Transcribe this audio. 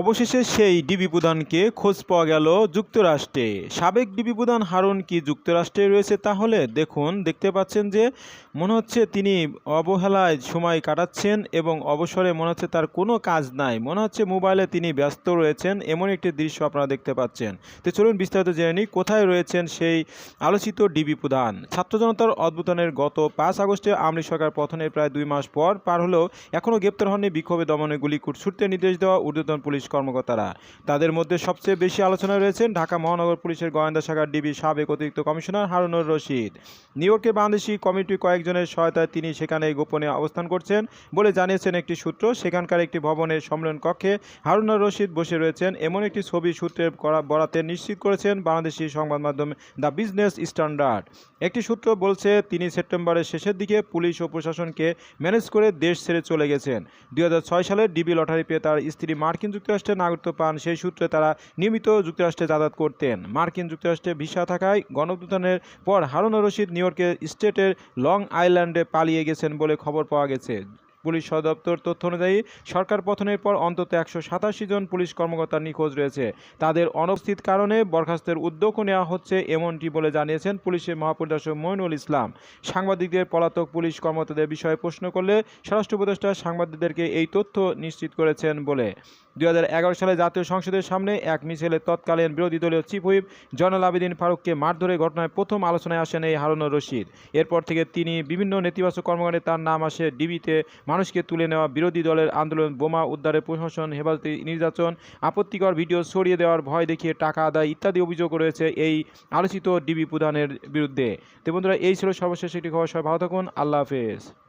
অবশেষে সেই ডিবি প্রধানকে খোঁজ পাওয়া গেল যুক্তরাষ্ট্রে। সাবেক ডিবি প্রধান হারুন কি যুক্তরাষ্ট্রে রয়েছে তাহলে দেখুন, দেখতে পাচ্ছেন যে মনে হচ্ছে তিনি অবহেলায় সময় কাটাচ্ছেন এবং অবসরে মনে হচ্ছে তার কোনো কাজ নাই। মনে হচ্ছে মোবাইলে তিনি ব্যস্ত রয়েছেন, এমন একটি দৃশ্য আপনারা দেখতে পাচ্ছেন। তো চলুন বিস্তারিত জেনে নিই, কোথায় রয়েছেন সেই আলোচিত ডিবি প্রধান? ছাত্র জনতার অদ্ভুতানের গত পাঁচ আগস্টে আমলি সরকার পতনের প্রায় দুই মাস পর পার হলেও এখনও গ্রেপ্তার হননি বিক্ষোভে দমনে গুলি ছুটতে নির্দেশ দেওয়া ঊর্ধ্বতন পুলিশ কর্মকর্তারা। তাদের মধ্যে সবচেয়ে বেশি আলোচনায় রয়েছেন ঢাকা মহানগর পুলিশের গোয়েন্দা শাখার ডিবি সাবেক অতিরিক্ত কমিশনার হারুনুর রশিদ। নিউ ইয়র্কে বাংলাদেশি কমিটি কয়েকজনের সহায়তায় তিনি সেখানে গোপনে অবস্থান করছেন বলে জানিয়েছেন একটি সূত্র। সেখানকার একটি ভবনের সম্মেলন কক্ষে হারুনুর রশিদ বসে রয়েছেন। এমন একটি ছবি সূত্রের করা বরাতে নিশ্চিত করেছেন বাংলাদেশি সংবাদ মাধ্যম দ্য বিজনেস স্ট্যান্ডার্ড। একটি সূত্র বলছে, তিনি সেপ্টেম্বরের শেষের দিকে পুলিশ ও প্রশাসনকে ম্যানেজ করে দেশ ছেড়ে চলে গেছেন। দুই হাজার ছয় সালে ডিবি লটারি পেয়ে তার স্ত্রী মার্কিন যুক্তরাষ্ট্রে নাগরিকত্ব পান, সেই সূত্রে তারা নিয়মিত যুক্তরাষ্ট্রে যাতায়াত করতেন। মার্কিন যুক্তরাষ্ট্রে ভিসা থাকায় গণপ্রদানের পর হারুন রশিদ নিউ ইয়র্কের স্টেটের লং আইল্যান্ডে পালিয়ে গেছেন বলে খবর পাওয়া গেছে। পুলিশ সদপ্তর তথ্য অনুযায়ী সরকার পতনের পর অন্তত একশো সাতাশি জন পুলিশ কর্মকর্তা নিখোঁজ রয়েছে। তাদের অনুপস্থিত কারণে বরখাস্তের উদ্যোগও নেওয়া হচ্ছে এমনটি বলে জানিয়েছেন পুলিশের মহাপরিদর্শক মইনুল ইসলাম। সাংবাদিকদের পলাতক পুলিশ কর্মকর্তাদের বিষয়ে প্রশ্ন করলে স্বরাষ্ট্র উপদেষ্টা সাংবাদিকদেরকে এই তথ্য নিশ্চিত করেছেন বলে। দু হাজার এগারো সালে জাতীয় সংসদের সামনে এক মিছিলে তৎকালীন বিরোধী দলীয় চিফ হুইপ জয়নাল আবেদিন ফারুককে মারধরে ঘটনায় প্রথম আলোচনায় আসেন এই হারুনুর রশিদ। এরপর থেকে তিনি বিভিন্ন নেতিবাচক কর্মকাণ্ডে তার নাম আসে ডিবিতে মানুষকে তুলে নেওয়া বিরোধী দলের আন্দোলন, বোমা উদ্ধারে প্রশাসন, হেফাজতে নির্যাতন, আপত্তিকর ভিডিও সরিয়ে দেওয়ার ভয় দেখিয়ে টাকা আদায় ইত্যাদি অভিযোগ রয়েছে এই আলোচিত ডিবি প্রধানের বিরুদ্ধে। তো বন্ধুরা, এই ছিল সর্বশেষ একটি খবর। সবাই ভালো থাকুন। আল্লাহ হাফেজ।